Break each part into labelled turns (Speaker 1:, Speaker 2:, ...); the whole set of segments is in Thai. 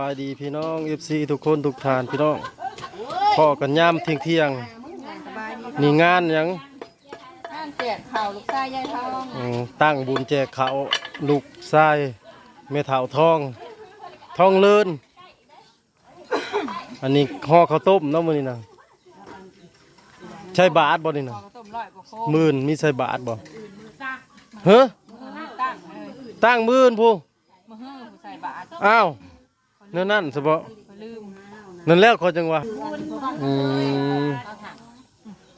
Speaker 1: สบายดีพี่น้อง FC ทุกคนทุกทานพี่น้องพ่อกันย่ำเที่ยงเที่ยง
Speaker 2: สบายดี
Speaker 1: ๆนี่งานหยัง
Speaker 2: ท่านแจกข่าวลูกชายยายทอง
Speaker 1: อืมตั้งบุญแจกเขาวลูกชายเมถาวทองทองเลินอันนี้ห่อข้าวต้มเนาะมื้อนี้นะใช่บาทบ่นี่นะ
Speaker 2: ข้าวต้มร้อยกว่าโค
Speaker 1: หมื่นมีใส่บาทบ่เฮ้อ
Speaker 2: มือตั้งเลย
Speaker 1: ตั้งหมื่นผู้
Speaker 2: มือฮื้อผู้ใส่บาต ร
Speaker 1: อ้าวนั่นนั่นซะบ่
Speaker 2: ก็ลืม
Speaker 1: นั่นแล้วเขาจังว่าอืม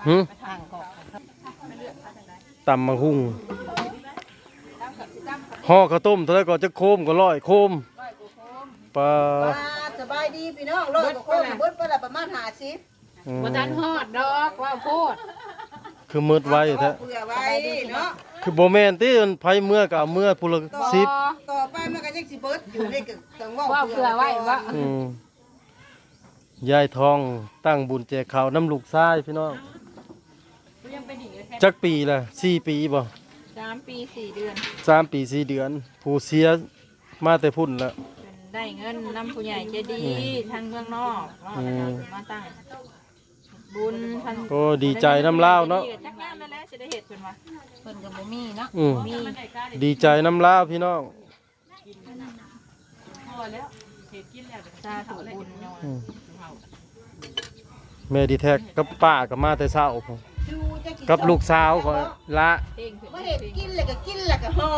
Speaker 1: หึ
Speaker 2: ไปทางก่อน
Speaker 1: ตำมะฮุ่งห่อข้าวต้มเท่าไหรก็จะโคมก็ร้อยโคมปลา
Speaker 3: ว่าสบายดีพี่น้องร้อยกว่าคนเบิดไปละประมาณห้าสิบ
Speaker 1: อืม
Speaker 2: บ่ทันฮอดดอกว่าโพด
Speaker 1: คือมืดไว้แท้
Speaker 3: เผื่อไว้เนาะ
Speaker 1: คือบ่แม่นติมันไผเมื่อก็เอาเมื่อผู้ละสิบ
Speaker 3: ต่อไปมันก็ยังสิเบิดอยู่ในก็ต้องเว่า
Speaker 2: ว่าเผื่อไว้ว่า
Speaker 1: อืมยายทองตั้งบุญแจกข้าวน้ำลูกชายพี่น้อง
Speaker 2: ยังเป็นอีกแค่
Speaker 1: จักปีละสี่ปีบ่
Speaker 2: สามปีสี่เดือน
Speaker 1: สามปีสี่เดือน ผู้เสียมาแต่พุ่นละ
Speaker 2: เป็นได้เงินนำผู้ใหญ่ใจดีทางเมืองนอกเนาะ
Speaker 1: อืม
Speaker 2: มาตั้ง บุญทัน
Speaker 1: ก็ดีใจน้ำลาวเนาะ
Speaker 2: จักงานแล้วแหละสิได้เฮ็ดเพิ่นว่าเพิ่นก็บ่มีเนาะ
Speaker 1: อืม
Speaker 2: มี
Speaker 1: ดีใจน้ำลาวพี่น้อง
Speaker 2: สาธุบุญเนาะ
Speaker 1: อืมแม่ดีแท็กกับป้ากับมาแต่เช้าพุ่น
Speaker 3: ดูจะน
Speaker 1: กับลูกสาวขอละ
Speaker 2: เพ่งขึ้น
Speaker 3: มาเห็ดกินแล้วก็กินแล้วก็ห่อ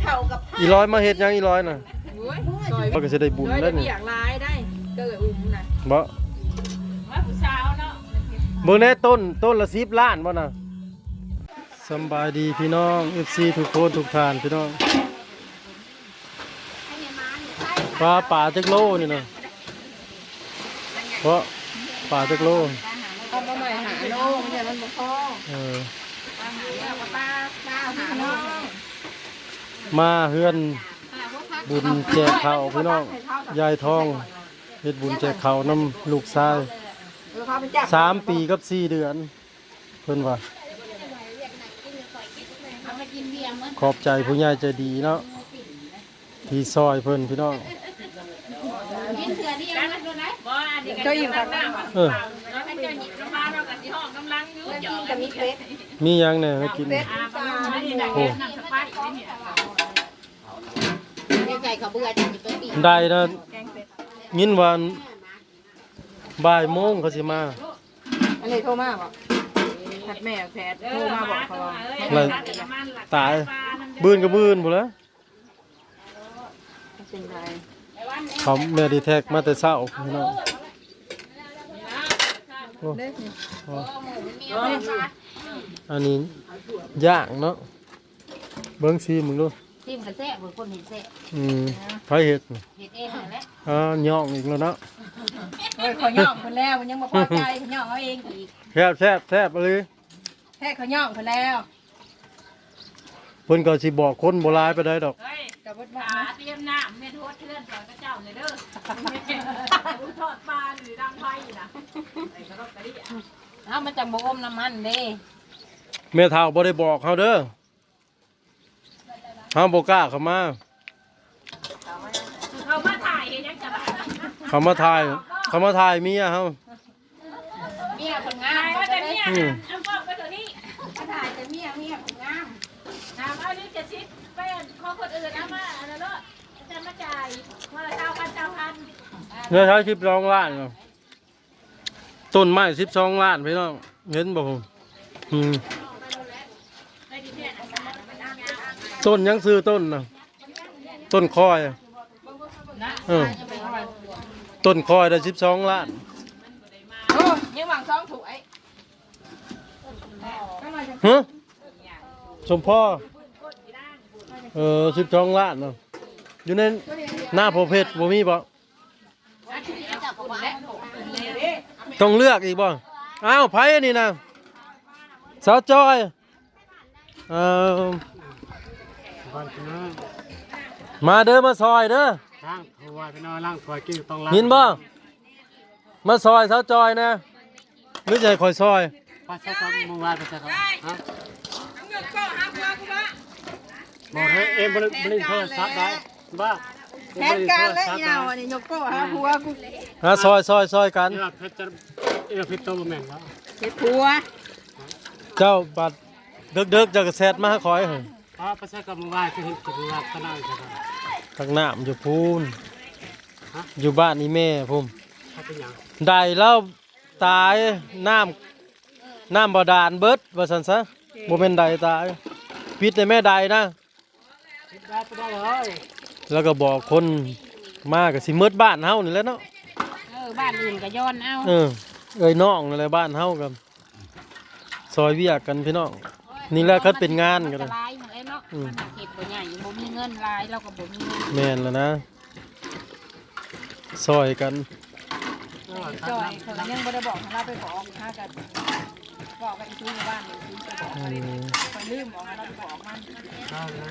Speaker 3: เท่ากับผ้า
Speaker 1: อีร้อยมาเฮ็ดหยังอีร้อยน่ะ
Speaker 2: โอ้ยซอย
Speaker 1: มันก็สิได้บุญ
Speaker 2: โดย
Speaker 1: แล้ว
Speaker 2: ได้
Speaker 1: นี่
Speaker 2: อยากลายได้เกิดอุ้มน่ะ
Speaker 1: บ่ บิ่งแน่ต้นต้นละ10ล้านบ่น่ะสำบายดีพี่น้อง FC ทุกคนทุกท่านพี่น้องปลาป่าจักโลนี่น่ะเพราะป่าจักโล
Speaker 2: เอามาใหม่หาโลมันจะมันบ่พอ
Speaker 1: เออ
Speaker 2: ตามหาแล้วก็ป้าป้าหาน้อง
Speaker 1: มาเฮือนบุญแจกข้าวพี่น้องยายทองเฮ็ดบุญแจกข้าวน้ำลูกชาย
Speaker 2: เออเขาเป็นจับ
Speaker 1: สามปีกับสี่เดือน เพิ่นว่า ขอบใจผู้ใหญ่ใจดีเนาะที่ซอยเพิ่นพี่น้อง
Speaker 2: ก็อยู่กับ
Speaker 1: เออ
Speaker 3: กับมีเป็ด
Speaker 1: มีหยังแหน่ให้กินโอ้
Speaker 3: ในใจเขาเบื่อจังสิไปปี
Speaker 1: ได้นะยินว่า บ่ายโมงเขาสิมา
Speaker 2: อันนี้โทรมาบอกผัดแม่แพทย์โทรมาบอกเขาว่า
Speaker 1: อะไรตายบืนกับบืนพุ่นแหล้ว
Speaker 2: เป็นไร
Speaker 1: เขาแม่ดีแท็กมาแต่เช้าพี่น้องโอ้
Speaker 2: เล็กนี่
Speaker 1: โอ้อันนี้ย่างเนาะเบิ่งซีมึงดู
Speaker 4: ทิมกันแซ่บคนเห็นแซ่บ
Speaker 1: อืมไผเฮ็ดนี่
Speaker 4: เห็ดเองนั่นแหละ
Speaker 1: อ่าย่องอีกแล้วเนาะ
Speaker 2: เฮ้ยเขาย่องคนแล้วมันยังมาพอใจเขาย่องเอาเองอีก
Speaker 1: แซ่บแซ่บแซ่บเลย
Speaker 2: แท้เขาย่องคนแล้ว
Speaker 1: เพิ่นก็สิบอกคนโบราณไปได้ดอก
Speaker 2: กับวัดบ้า
Speaker 4: ปลาเตรียมน้ำเม็ดโทษเทื่อนก่อนก็เจ้าเลยเด้อทอดปลาหรือดังไฟนะ
Speaker 2: เอ้ามันจะบ่อมน้ำมันเด้
Speaker 1: แม่เฒ่าบ่ได้บอกเขาเด้อเฮาบ่กล้าเข้ามา
Speaker 4: เขามาถ่ายเห็นยังจะแบบ
Speaker 1: เขามาถ่าย เขามาถ่ายเมียเฮา
Speaker 2: เมียคนงาม
Speaker 4: ว่าจะเนี่ย
Speaker 1: อืม
Speaker 4: เอาบอกไปตัวนี้
Speaker 2: มาถ่ายแต่เมียเมียคนงาม
Speaker 4: ถามเอานี่จะชิดไปขอคนอื่นเอามาอันนั้นเนาะจะมาจ่ายมาละเจ้าพันเจ้าพัน
Speaker 1: เนี่ยใช้12ล้านเนาะต้นไม้12ล้านพี่น้องเห็นบ่ผมอืมต้นยังซื้อต้นน่ะต้นคอยอะเออ ต้นคอยได้12ล้าน
Speaker 2: โอ้ยังหวังซองถูกไอ้
Speaker 1: ฮะสมพ่อเออสิบสองล้านเนาะอยู่ในหน้าโพเพชรบ่มีบ่ต้องเลือกอีกบ่อ้าวไผอันนี้นะสาวจอยเอ่อมาเด้อมาซอยเด้อ
Speaker 5: ล่างถวายพี่น้องล่างถวายกิ้งต้องล่าง
Speaker 1: ยินบ่มาซอยสาวจอยนะหรือจะให้คอยซอย
Speaker 5: ป้าใช้คำมือวาดไปใช้คำฮะบอกให้เอ็มบริบริโทรศัพท์ได้บ้า
Speaker 2: แผนการและอีนาวอันนี้ยกโก้หาผัวกู
Speaker 1: ฮะซอยซอยซอยกัน
Speaker 5: เออเพชรจะเออเพชรโตบ่แม่นแล้ว
Speaker 2: เฮ็ดผัว
Speaker 1: เจ้าบัดเด็กๆเจ้าก็แซดมาให้คอยหั่น
Speaker 5: เพราะประชาชนเมื่อวานคือเห็นจุดว่าขนาดใช่ไหม
Speaker 1: ทางน้ำอยู่พูน
Speaker 5: ฮะ
Speaker 1: อยู่บ้านนี่แม่ผม
Speaker 5: เขาเป็นหยัง
Speaker 1: ได้แล้วตายน้ำน้ำบาดาลเบิดว่าซั่นซะบ่แม่นใดตายปิดในแม่ใดนะ
Speaker 5: ได้ไปได้เลย
Speaker 1: แล้วก็บอกคนมาก็สิมืดบ้านเฮานี่แหละเนาะ
Speaker 4: เออบ้านอื่นก็ย้อนเอา
Speaker 1: เออเอ้ยน้องนั่นแหละบ้านเฮากับซอยเวียกกันพี่น้องนี่แหละเขาเป็นงานกัน
Speaker 4: ก็
Speaker 1: นะ
Speaker 4: หลาย นั่นแหละเนาะ
Speaker 1: อืม
Speaker 4: มันหาเขตบ่ใหญ่บ่มีเงินหลายเราก็บ่มีเงิน
Speaker 1: แม่นแล้วนะซอยกัน
Speaker 2: จอยเขายังบ่ได้บอกให้เราไปบอกหากันบอกกับอีชูในบ้านนี่อีชูไปบอก
Speaker 1: อืม
Speaker 2: คอยลืมบอกให้เราไปบอกมัน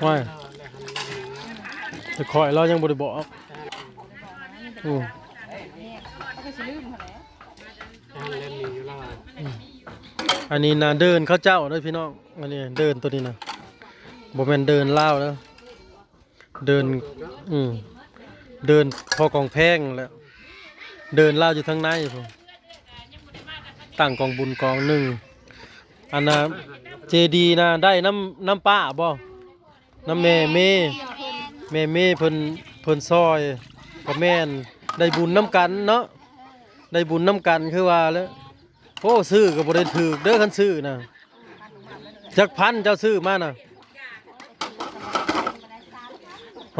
Speaker 1: ว่าแต่คอยเรายังบ่ได้บอกอืม
Speaker 2: เขาก็สิลืมเขาแหล้ว
Speaker 5: เล่นอยู่แล้ว
Speaker 1: อันนี้นะเดินเข้าเจ้าเด้อพี่น้องอันนี้เดินตัวนี้นะ บ่แม่นเดินเล่าแล้ว เดิน อืมเดินพอกองแพงแล้ว เดินเล่าอยู่ทางในพุ่นตั้งกองบุญกองหนึ่งอันน่ะเจดีนะได้น้ำน้ำป้าบ่น้ำแม่เมแม่เมเพิ่นเพิ่นซอยกับแม่นได้บุญน้ำกันเนาะได้บุญน้ำกันคือว่าแล้วโอ้ซื้อก็บ่ได้ถูกเด้อคันซื้อนะจักพันเจ้าซื้อมาน่ะ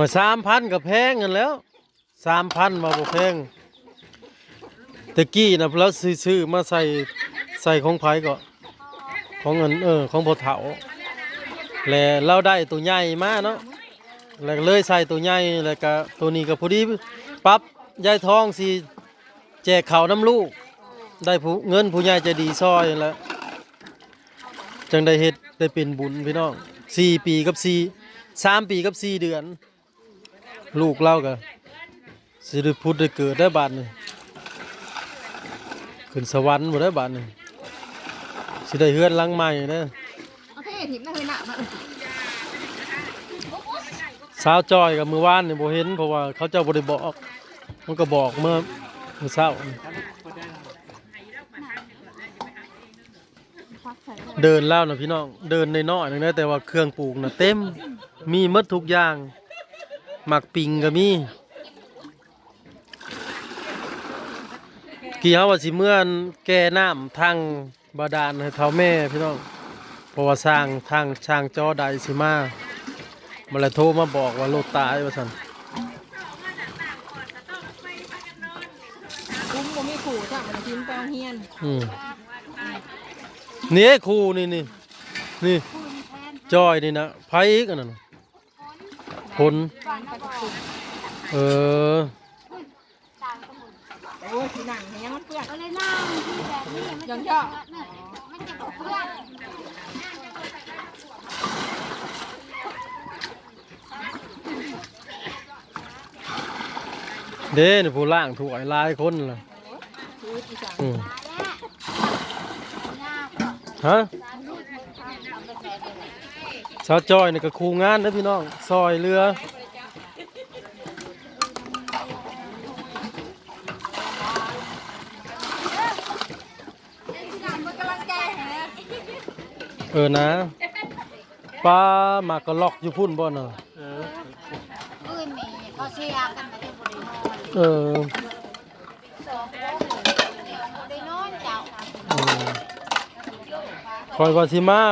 Speaker 1: หอยสามพันกับแพงกันแล้วสามพันมาบ่แพงตะกี้นะเราซื้อซื้อมาใส่ใส่ของไผก็ของเงินเออของพอเฒ่าแล้วเราได้ตัวใหญ่มาเนาะแล้วเลยใส่ตัวใหญ่แล้วก็ตัวนี้ก็พอดีปรับยายทองสิแจกข้าวน้ำลูก ได้ผู้เงินผู้ใหญ่จะดีซอยนั่นแหล้วจังได้เฮ็ดได้เป็นบุญพี่น้องสี่ปีกับสี่สามปีกับสี่เดือน ลูกเล่าก็สิได้พุทธได้เกิดได้บาทนี่ขึ้นสวรรค์บ่ได้บาทนี่สิได้เฮือนลังใหม่เด้อ
Speaker 2: โอเคถิบนะเฮ้ยหนักมา
Speaker 1: สาวจอยกับมือว่านเนี่บ่เห็นเพราะว่าเขาเจ้าบ่ได้บอก มันก็บอกเมื่อมื้อเช้าเดินแล้วนะพี่น้องเดินในน้อยนึงนะแต่ว่าเครื่องปลูกน่ะเต็มมีมดทุกอย่าง หมักปิงก็มีกี่เฮาว่าสิเมื่อนแก่น้ำทางบาดาลให้เฒ่าแม่พี่น้องเพราะว่าสร้างทางช่างจอใดสิมามาเลยโทรมาบอกว่ารถตายว่าซั่น
Speaker 2: คุ้มบ่มีขู่จ้ะมันทิ้งไปโรงเรียน
Speaker 1: อืมนี่ครูนี่นี่นี่จอยนี่นะไผอีกอันนั้นน่ะ ผล เออ
Speaker 2: โอ้ยสีหนังเห็นยังมันเปื้อน
Speaker 6: ก็เลยนั่งที่แบบนี้มัน
Speaker 2: ยัง
Speaker 6: จะ
Speaker 2: ชอบ
Speaker 6: มันจะเพื่อน
Speaker 1: เด้นผู้ล่างถูกไอ้ลายคนล่ะฮะ สาวจอยนี่ก็ครูงานนะพี่น้องซอยเรือเออนะปลามากระลอกอยู่พุ่นบ่เนาะ
Speaker 5: เออ
Speaker 6: ปืนมีเขาเชียร์กันไปที่บริโภค
Speaker 1: เออ
Speaker 6: สองคนบริโนอนเจ้า
Speaker 1: อืมคอยว่าสิมา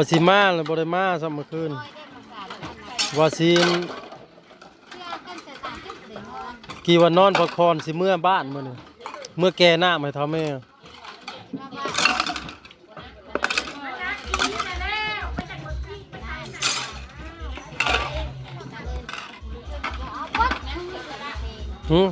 Speaker 1: ว่าสิมาแล้วบ่ได้มาซ้ำเมื่อคืนว่าสิกี่วันนอนพักผ่อนสิเมื่อบ้านมื้อนี้เมื่อแกหน้าให้เท่าแม่หืม